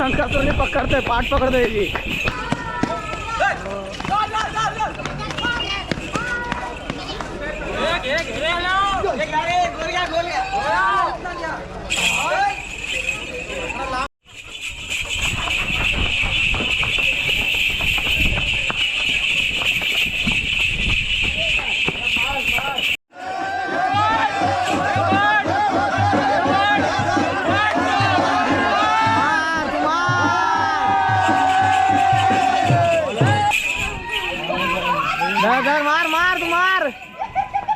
संकासुरने पकडतोय पाठ पकडतोय याची धर,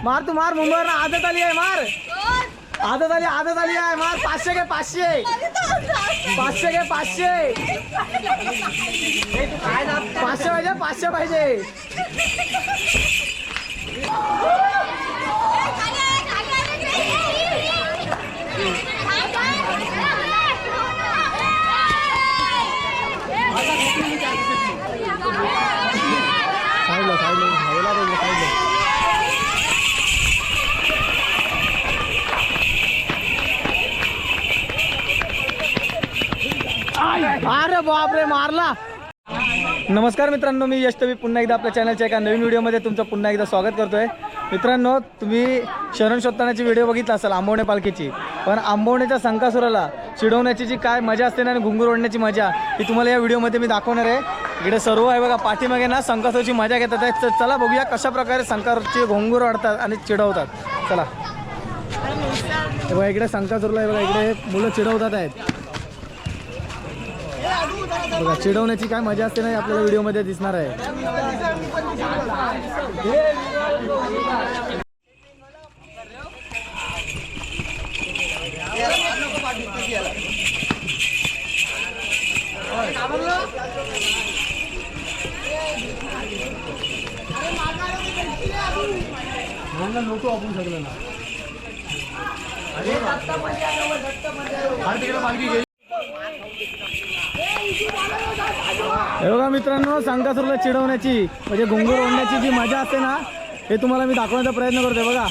मार तू मार मुंबईवर आदत आली आहे मार. आदत आली आदत आली आहे मार. पाचशे घे पाचशे. पाचशे घे पाचशे. पाचशे पाहिजे पाचशे पाहिजे साईडला साईडला हवेला पाहिजे साईडला अरे बापरे मारला नमस्कार मित्रांनो मी यश तवी पुन्हा एकदा आपल्या चॅनलच्या एका नवीन व्हिडिओमध्ये तुमचं पुन्हा एकदा स्वागत करतो आहे मित्रांनो तुम्ही शरण शोधतानाची व्हिडिओ बघितला असाल आंबवणे पालखीची. पण आंबवण्याच्या संकासुराला चिडवण्याची जी काय मजा असते ना आणि घुंगूर ओढण्याची मजा ही तुम्हाला या व्हिडिओमध्ये मी दाखवणार आहे. इकडे सर्व आहे बघा पाठीमागे ना संकासुराची मजा घेतात आहे चला बघूया कशा प्रकारे घुंगूर घोंगूर वाढतात आणि चिडवतात. चला. बघा इकडे संकासुरला आहे बघा इकडे मुलं चिडवतात आहेत. बघा चिडवण्याची काय मजा असते नाही आपल्याला व्हिडिओमध्ये दिसणार आहे नव्हतो आपण सगळं ना हे बघा मित्रांनो संकासुरला चिडवण्याची म्हणजे घुंगूर ओढण्याची जी मजा असते ना हे तुम्हाला मी दाखवण्याचा प्रयत्न करतोय बघा.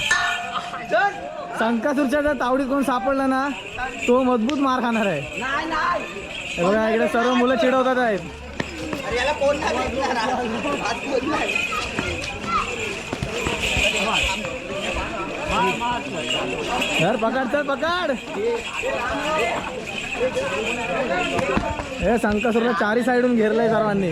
संकासुरच्या जर तावडीत कोण सापडला ना तो मजबूत मार खाणार आहे. हे बघा इकडे सर्व मुलं चिडवतात आहेत. धर पकड तर पकड. हे संकासुरला चारी साईडून घेरलंय सर्वांनी.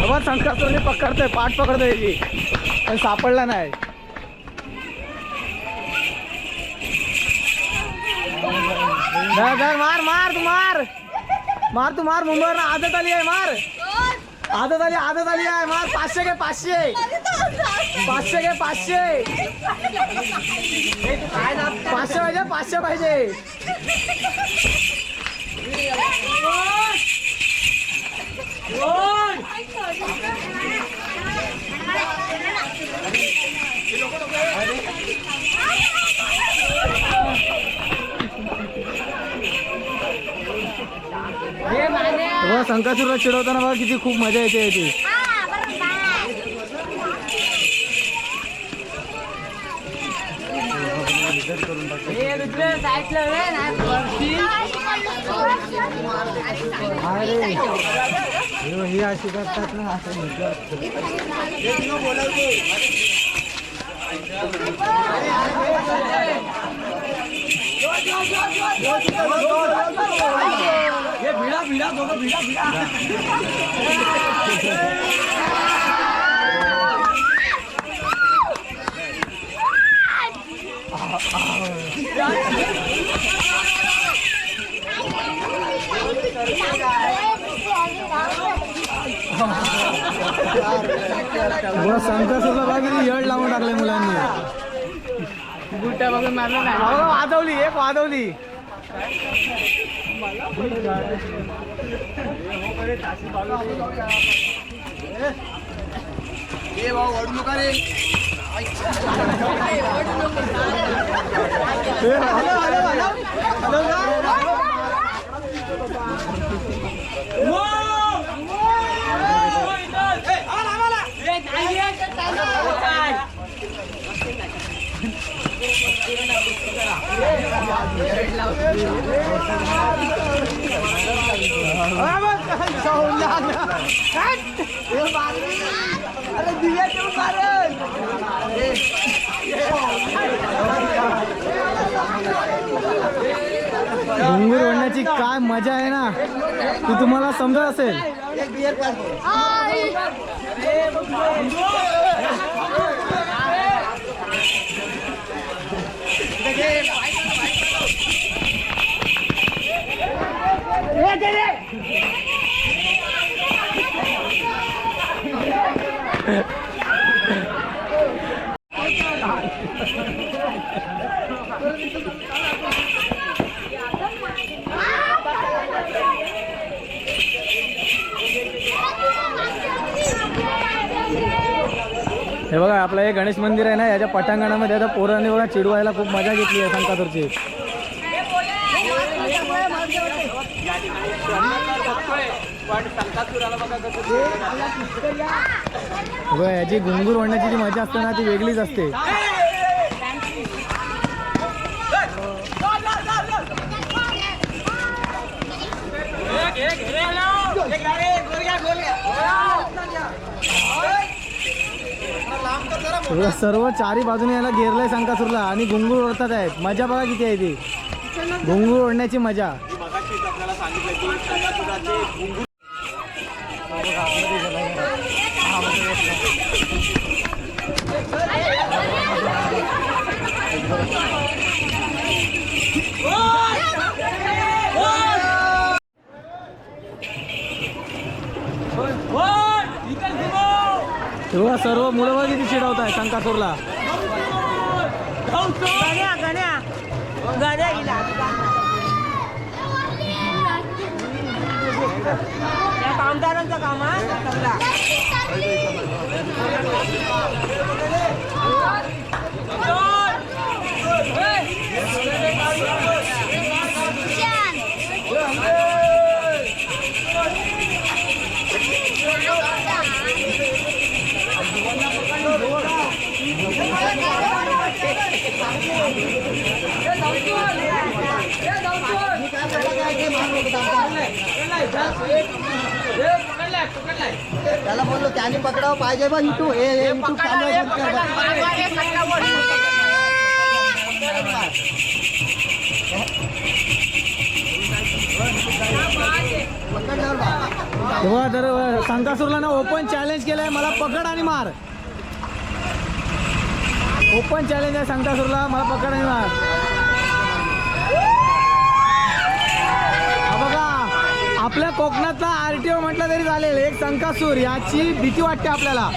बाबा संकासुरने पकडतोय पाठ पकडतोय याची पण सापडला नाही. मार मार तू मार. मार तू मार मुंबईवर आदत आली आहे मार. हो, आदत आली आदत आली आहे. मार पाचशे घे पाचशे. पाचशे घे पाचशे. पाचशे पाहिजे पाचशे पाहिजे. बघा संकासुरला चिडवताना बघा किती खूप मजा येते याची. अरे. ही अशी करतात ना असं म्हटलं बघा संकासुरला बघा किती यड लावून टाकले मुलांनी. बुट्या बघून मारलं नाही. बघा, वाजवली एक वाजवली. ए भाऊ वाढू नका रे. आम्हाला घुंगूर ओढण्याची काय मजा आहे ना? ती तुम्हाला समजत असेल. हे बघा आपलं हे गणेश मंदिर आहे ना याच्या पटांगणामध्ये आता पोरांनी बघा चिडवायला खूप मजा घेतली आहे संकासूरची बघा याची घुंगूर ओढण्याची जी मजा असते ना ती वेगळीच असते बघा, सर्व चारी बाजूने याला घेरलंय संकासूरला आणि घुंगूर ओढतात आहेत. मजा बघा किती आहे ती. घुंगूर ओढण्याची मजा. हे सर्व मुलं बघा किती चिडवत आहे संकासूरला. गण्या गण्या. गण्या हिला. या कामदारांचं काम हा? सगळा त्याला बोललो त्याने पकडावं पाहिजे बा युट्यूब हे हे युट्यूब चालू आहे बंद कर बा. पकडल्यावर बा. हे बघा तर संकासूरला ना ओपन चॅलेंज केलंय मला पकड आणि मार ओपन चॅलेंज आहे संकासूरला मला पकड नाही मार बघा आपल्या कोकणातला ओ म्हटलं तरी चालेल. एक संकासूर याची भीती वाटते आपल्याला.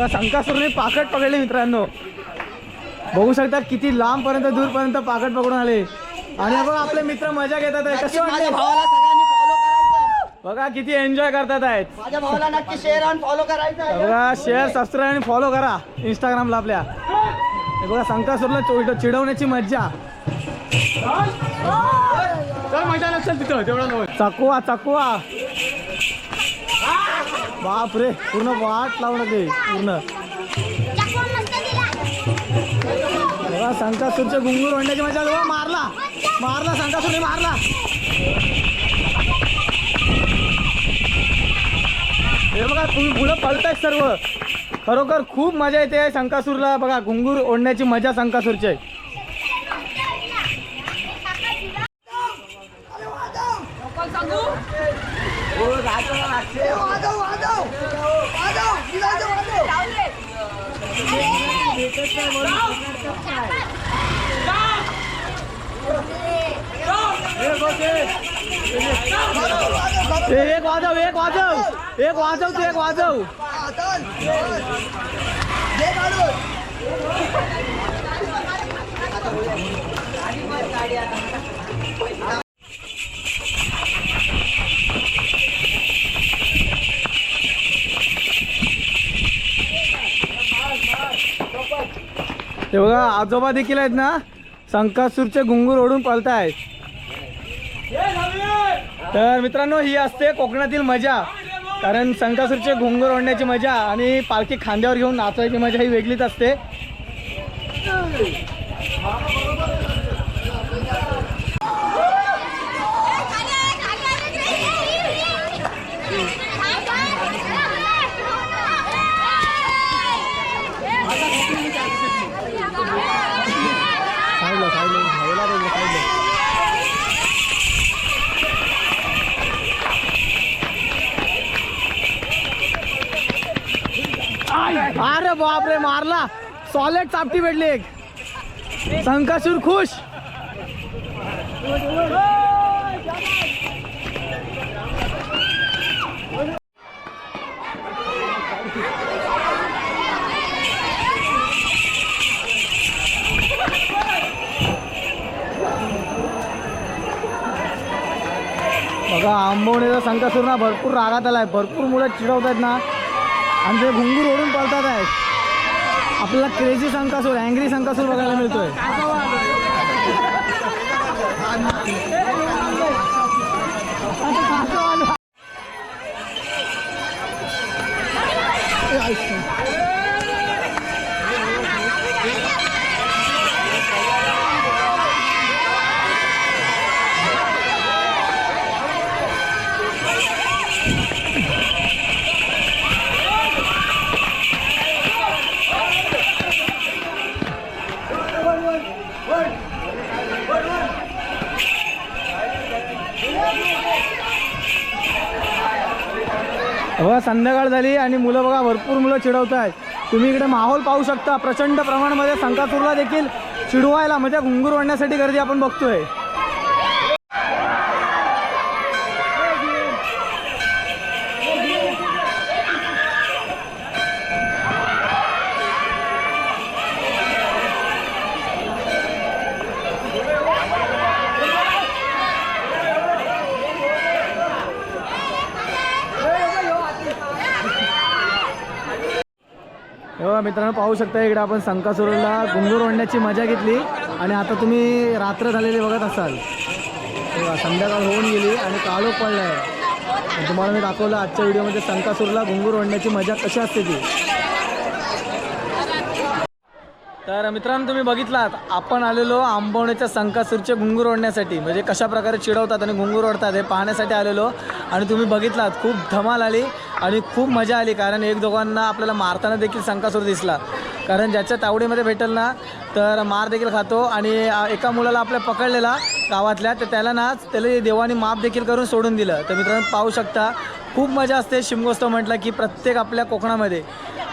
बघा संकासूरने पाकट पकडले मित्रांनो. बघू शकता किती लांब पर्यंत दूरपर्यंत पाकट पकडून आले. आणि बघा आपले मित्र मजा घेतात आहे. कसे नक्की वाटले माझ्या भावाला सगळ्यांनी फॉलो करायचं बघा किती एन्जॉय करतात आहेत. माझ्या भावाला नक्की शेअर आणि फॉलो करायचं आहे. बघा शेअर सबस्क्राईब आणि फॉलो करा इंस्टाग्रामला आपल्या. हे बघा संकासूरला चिड- चिडवण्याची मज्जा. मैदान असेल तिथं तेवढं चकवा चकवा. बाप रे पूर्ण वाट लावणं ते पूर्ण. तेव्हा संकासूरचे घुंगूर म्हणण्याची मजा आली. मारला. मारला संकासूरने मारला. हे बघा तुम्ही पुढं पळताय सर्व. खरोखर खूप मजा येते संकासूरला बघा घुंगूर ओढण्याची मजा संकासूरची आहे. एक वाजव एक वाजव एक वाजव तू एक वाजव. हे बघा आजोबा देखील आहेत ना? संकासूरचे घुंगूर ओढून पळतायत तर मित्रांनो ही असते कोकणातील मजा. कारण संकासूरचे घुंगूर ओढण्याची मजा आणि पालखी खांद्यावर घेऊन नाचायची मजा ही वेगळीच असते. बापरे बाप रे मारला. सॉलिड चापटी भेटली एक. संकासूर खुश. बघा आंबवणीचा संकासूर ना भरपूर रागात आलाय. भरपूर मुलं चिडवत आहेत ना. आणि ते घुंगूर ओढून पळतात आहेत आपल्याला क्रेझी संकासूर अँग्री संकासूर बघायला मिळतोय. आता संध्याकाळ झाली आणि मुलं बघा भरपूर मुलं चिडवत आहेत. तुम्ही इकडे माहोल पाहू शकता. प्रचंड प्रमाणामध्ये संकासूरला देखील चिडवायला म्हणजे घुंगूर वाढण्यासाठी गर्दी आपण बघतोय. तेव्हा मित्रांनो पाहू शकता इकडे आपण संकासुरला घुंगूर ओढण्याची मजा घेतली. आणि आता तुम्ही रात्र झालेली बघत असाल. संध्याकाळ होऊन गेली आणि काळोख पडला आहे तुम्हाला मी दाखवलं आजच्या व्हिडिओमध्ये संकासूरला घुंगूर ओढण्याची मजा कशी असते ती. तर मित्रांनो तुम्ही बघितलात आपण आलेलो आंबवण्याच्या संकासूरचे घुंगूर ओढण्यासाठी. म्हणजे कशा प्रकारे चिडवतात आणि घुंगूर ओढतात हे पाहण्यासाठी आलेलो. आणि तुम्ही बघितलात खूप धमाल आली आणि खूप मजा आली कारण एक दोघांना आपल्याला मारताना देखील संकासूर दिसला. कारण ज्याच्या तावडीमध्ये भेटेल ना तर मार देखील खातो आणि एका मुलाला आपल्या पकडलेला गावातल्या तर त्याला ना त्याला देवाने माप देखील करून सोडून दिलं. तर मित्रांनो पाहू शकता खूप मजा असते शिमगोत्सव म्हटलं की प्रत्येक आपल्या कोकणामध्ये.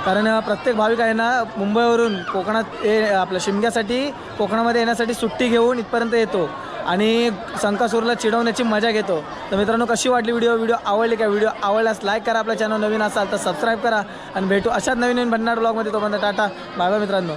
कारण प्रत्येक भाविक आहे ना मुंबईवरून कोकणात ये आपल्या शिमग्यासाठी कोकणामध्ये येण्यासाठी सुट्टी घेऊन इथपर्यंत येतो. आणि संकासूरला चिडवण्याची मजा घेतो. तर मित्रांनो कशी वाटली व्हिडिओ? व्हिडिओ आवडली का? व्हिडिओ आवडल्यास लाईक करा आपला चॅनल नवीन असाल तर सबस्क्राईब करा. आणि भेटू अशाच नवीन नवीन भन्नाट ब्लॉगमध्ये तोपर्यंत टाटा. बाय बाय मित्रांनो.